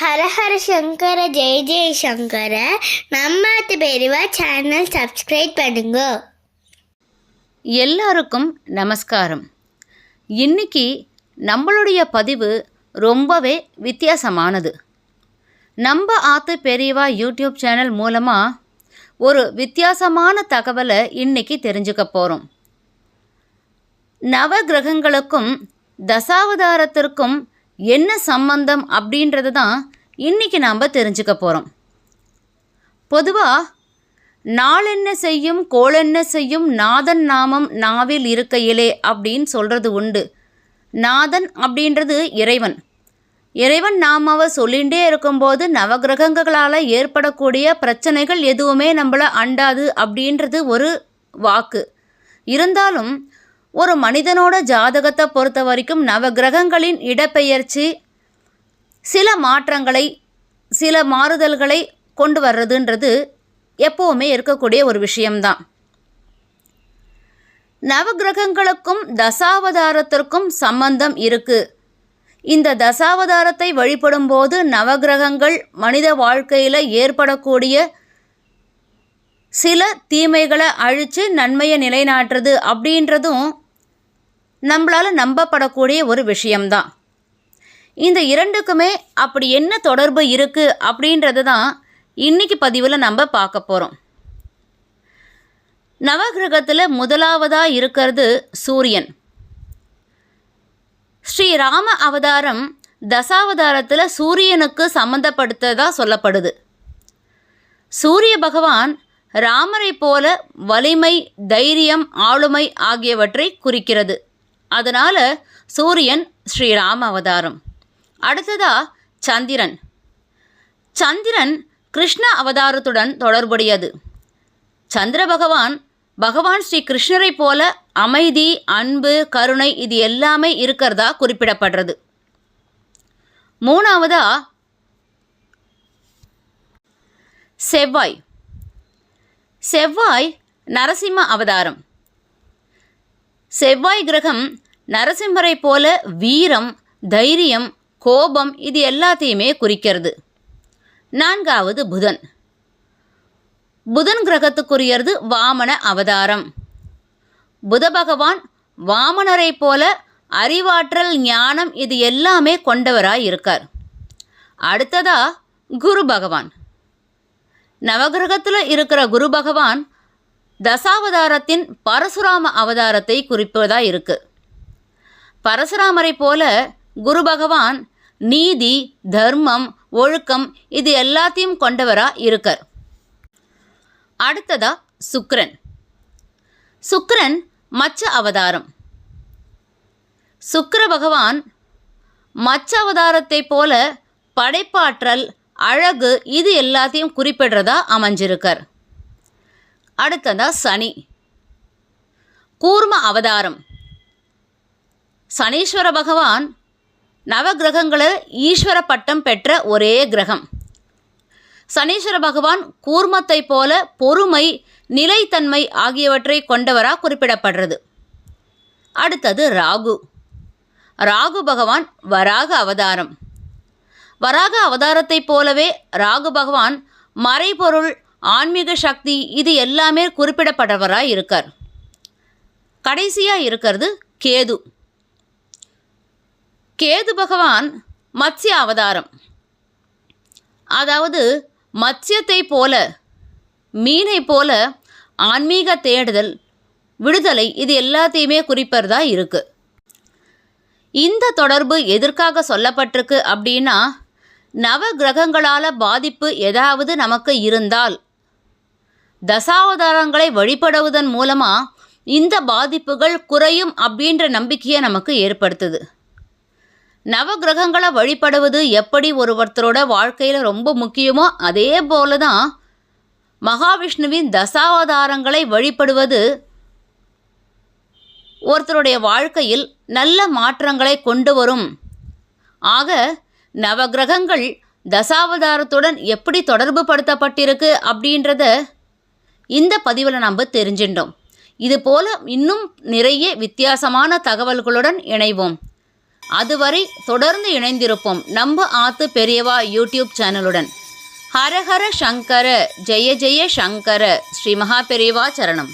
ஹரஹர சங்கர ஜெய ஜெய சங்கர. நம்மாத்து பெரியவா channel subscribe பண்ணுங்க. எல்லாருக்கும் நமஸ்காரம். இன்னைக்கு நம்மளுடைய பதிவு ரொம்பவே வித்தியாசமானது. நம்ம ஆத்து பெரியவா யூடியூப் சேனல் மூலமாக ஒரு வித்தியாசமான தகவலை இன்னைக்கு தெரிஞ்சுக்க போகிறோம் நவ கிரகங்களுக்கும் தசாவதாரத்திற்கும் என்ன சம்பந்தம் அப்படின்றது தான் இன்னைக்கு நாம் தெரிஞ்சுக்க போகிறோம் பொதுவாக நாளென்ன செய்யும் கோளென்ன செய்யும் நாதன் நாமம் நாவில் இருக்கையிலே அப்படின்னு சொல்கிறது உண்டு. நாதன் அப்படின்றது இறைவன். இறைவன் நாமாவை சொல்லிகிட்டே இருக்கும்போது நவகிரகங்களால் ஏற்படக்கூடிய பிரச்சனைகள் எதுவுமே நம்மளை அண்டாது அப்படின்றது ஒரு வாக்கு. இருந்தாலும் ஒரு மனிதனோட ஜாதகத்தை பொறுத்த வரைக்கும் நவகிரகங்களின் இடப்பெயர்ச்சி சில மாற்றங்களை சில மாறுதல்களை கொண்டு வர்றதுன்றது எப்போவுமே இருக்கக்கூடிய ஒரு விஷயம்தான். நவகிரகங்களுக்கும் தசாவதாரத்திற்கும் சம்பந்தம் இருக்கு. இந்த தசாவதாரத்தை வழிபடும்போது நவகிரகங்கள் மனித வாழ்க்கையில் ஏற்படக்கூடிய சில தீமைகளை அழித்து நன்மையை நிலைநாட்டுறது அப்படின்றதும் நம்மளால் நம்பப்படக்கூடிய ஒரு விஷயம்தான். இந்த இரண்டுக்குமே அப்படி என்ன தொடர்பு இருக்குது அப்படின்றது தான் இன்றைக்கி பதிவில் நம்ம பார்க்க போகிறோம் நவகிரகத்தில் முதலாவதாக இருக்கிறது சூரியன். ஸ்ரீராம அவதாரம் தசாவதாரத்தில் சூரியனுக்கு சம்மந்தப்படுத்ததாக சொல்லப்படுது. சூரிய பகவான் ராமரை போல வலிமை தைரியம் ஆளுமை ஆகியவற்றை குறிக்கிறது. அதனால் சூரியன் ஸ்ரீராம அவதாரம் அடுத்ததா சந்திரன். சந்திரன் கிருஷ்ண அவதாரத்துடன் தொடர்புடையது. சந்திர பகவான் பகவான் ஸ்ரீ கிருஷ்ணரை போல அமைதி அன்பு கருணை இது எல்லாமே இருக்கிறதா குறிப்பிடப்படுறது. மூணாவதா செவ்வாய். செவ்வாய் நரசிம்ம அவதாரம். செவ்வாய் கிரகம் நரசிம்மரை போல வீரம் தைரியம் கோபம் இது எல்லாத்தையுமே குறிக்கிறது. நான்காவது புதன். புதன் கிரகத்துக்குரியது வாமன அவதாரம். புத பகவான் வாமனரை போல அறிவாற்றல் ஞானம் இது எல்லாமே கொண்டவராய் இருக்கார். அடுத்ததா குரு பகவான். நவகிரகத்தில் இருக்கிற குரு பகவான் தசாவதாரத்தின் பரசுராம அவதாரத்தை குறிப்பதா இருக்கு. பரசுராமரை போல குரு பகவான் நீதி தர்மம் ஒழுக்கம் இது எல்லாத்தையும் கொண்டவரா இருக்கார். அடுத்ததா சுக்ரன் சுக்ரன் மச்ச அவதாரம். சுக்ர பகவான் மச்ச அவதாரத்தை போல படைப்பாற்றல் அழகு இது எல்லாத்தையும் குறிப்பிடுறதா அமைஞ்சிருக்கார். அடுத்ததா சனி. கூர்ம அவதாரம். சனீஸ்வர பகவான் நவகிரகங்களில் ஈஸ்வர பட்டம் பெற்ற ஒரே கிரகம். சனீஸ்வர பகவான் கூர்மத்தை போல பொறுமை நிலைத்தன்மை ஆகியவற்றை கொண்டவராக குறிப்பிடப்படுறது. அடுத்தது ராகு. ராகு பகவான் வராக அவதாரம். வராக அவதாரத்தைப் போலவே ராகு பகவான் மறைபொருள் ஆன்மீக சக்தி இது எல்லாமே குறிப்பிடப்பட்டவராக இருக்கார். கடைசியாக இருக்கிறது கேது. கேது பகவான் மத்ய அவதாரம். அதாவது மத்ஸ்யத்தை போல மீனை போல ஆன்மீக தேடுதல் விடுதலை இது எல்லாத்தையுமே குறிப்பதா இருக்கு. இந்த தொடர்பு எதற்காக சொல்லப்பட்டிருக்கு அப்படின்னா நவ கிரகங்களால் பாதிப்பு ஏதாவது நமக்கு இருந்தால் தசாவதாரங்களை வழிபடுவதன் மூலமாக இந்த பாதிப்புகள் குறையும் அப்படின்ற நம்பிக்கையை நமக்கு ஏற்படுத்துது. நவகிரகங்களை வழிபடுவது எப்படி ஒருவர்த்தரோட வாழ்க்கையில் ரொம்ப முக்கியமோ அதே போல தான் மகாவிஷ்ணுவின் தசாவதாரங்களை வழிபடுவது ஒருத்தருடைய வாழ்க்கையில் நல்ல மாற்றங்களை கொண்டு வரும். ஆக நவகிரகங்கள் தசாவதாரத்துடன் எப்படி தொடர்பு படுத்தப்பட்டிருக்கு அப்படின்றத இந்த பதிவில் நம்ம தெரிஞ்சின்றோம். இதுபோல் இன்னும் நிறைய வித்தியாசமான தகவல்களுடன் இணைவோம். அதுவரை தொடர்ந்து இணைந்திருப்போம் நம்ம ஆத்து பெரியவா யூடியூப் சேனலுடன். ஹரஹர சங்கர ஜெய ஜெய சங்கர ஸ்ரீ மகா பெரியவா சரணம்.